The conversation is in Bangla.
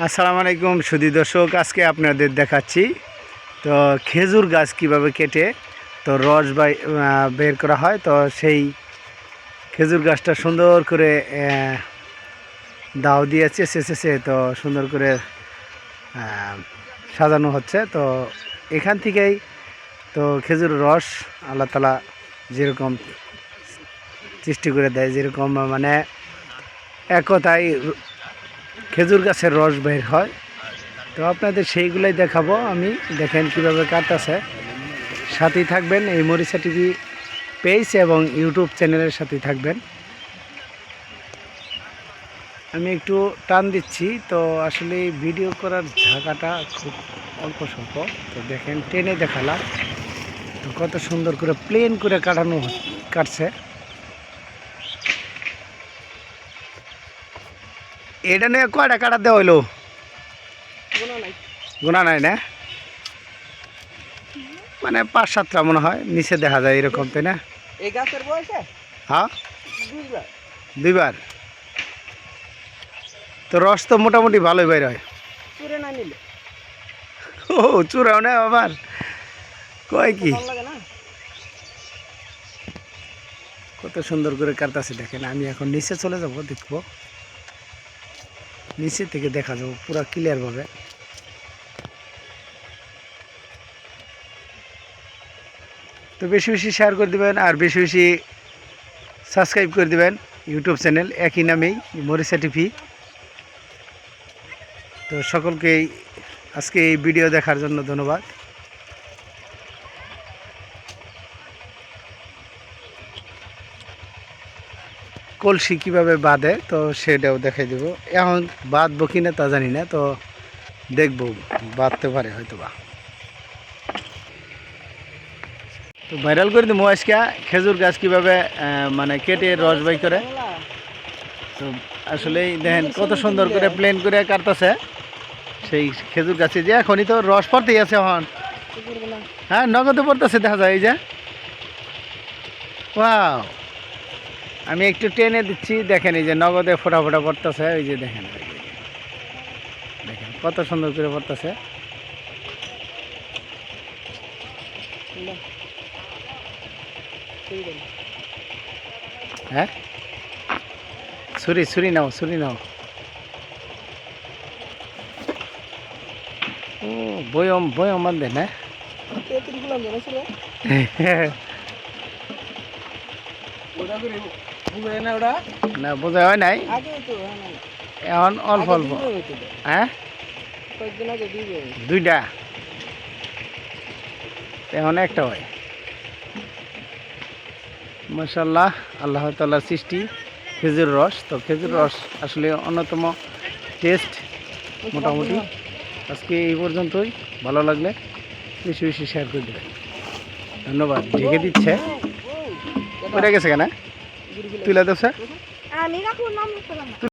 আসসালামু আলাইকুম সুধী দর্শক, আজকে আপনাদের দেখাচ্ছি, তো খেজুর গাছ কীভাবে কেটে, তো রস বের করা হয়, তো সেই খেজুর গাছটা সুন্দর করে দাও দিয়েছে শেষেছে তো সুন্দর করে সাজানো হচ্ছে, তো এখান থেকেই, তো খেজুর রস আল্লাহ তালা যেরকম সৃষ্টি করে দেয়, যেরকম মানে এক কথায় খেজুর গাছের রস বের হয়। তো আপনাদের সেইগুলোই দেখাবো আমি। দেখেন কীভাবে কাটতেছে। সাথেই থাকবেন এই মরিচা টিভি পেজ এবং ইউটিউব চ্যানেলের সাথেই থাকবেন। আমি একটু টান দিচ্ছি। তো আসলে ভিডিও করার ঝাঁকাটা খুব অল্প স্বল্প। তো দেখেন, টেনে দেখালাম। তো কত সুন্দর করে প্লেন করে কাটানো কাটছে। এটা নিয়ে কয়টা কাটা দেওয়া হইল? গোনা নাই। না? মানে পাঁচ সাতটা মনে হয় নিচে দেখা যায় এরকম তাই না? এই গাছের বয়সে? হ্যাঁ? দুইবার। তো রস তো মোটামুটি ভালোই বাইর হয়। ও চূড়াও না আবার? কয় কি? কত সুন্দর করে কাটতাছে দেখেন আমি এখন নিচে চলে যাব দেখব। নিচে থেকে দেখা যাব, পুরা ক্লিয়ারভাবে তো বেশি বেশি শেয়ার করে দেবেন আর বেশি বেশি সাবস্ক্রাইব করে দেবেন ইউটিউব চ্যানেল একই নামেই মরিসা টিভি তো সকলকেই আজকে এই ভিডিও দেখার জন্য ধন্যবাদ। কলসি কীভাবে বাঁধে, তো সেটাও দেখাই দেবো। এখন বাঁধবো কি না তা জানি না, তো দেখব, বাঁধতে পারে হয়তো বা তো ভাইরাল করে দিবো আজকে, খেজুর গাছ কীভাবে মানে কেটে রস বাই করে। তো আসলেই দেখেন কত সুন্দর করে প্লেন করে কাটতেছে। সেই খেজুর গাছে যে এখনই তো রস পড়তেই আছে এখন। হ্যাঁ নগদে পড়তেছে দেখা যায়, এই যে। ওয়াও। আমি একটু টেনে দিচ্ছি দেখেন এই যে নগদে ফোটা ফোটা পড়তেছে ওই যে দেখেন। দেখেন কত সুন্দর করে পড়তেছে। হ্যাঁ? ছুরি ছুরি নাও ছুরি নাও। ও বয়ম বয়ম বান্ধে না তেঁতুল ওটা বুঝে না ওটা না বোঝা হয় নাই হ্যাঁ এখন অল্প অল্প। হ্যাঁ দুইটা এখন একটা হয় মাসাল্লাহ আল্লাহ তাল্লাহ সৃষ্টি খেজুর রস তো খেজুর রস আসলে অন্যতম টেস্ট মোটামুটি আজকে এই পর্যন্তই ভালো লাগলে বেশি বেশি শেয়ার করে দেবেন ধন্যবাদ ঢেকে দিচ্ছে পড়ে গেছে কেন তুলে দেবছে আমি কাকুর নাম না।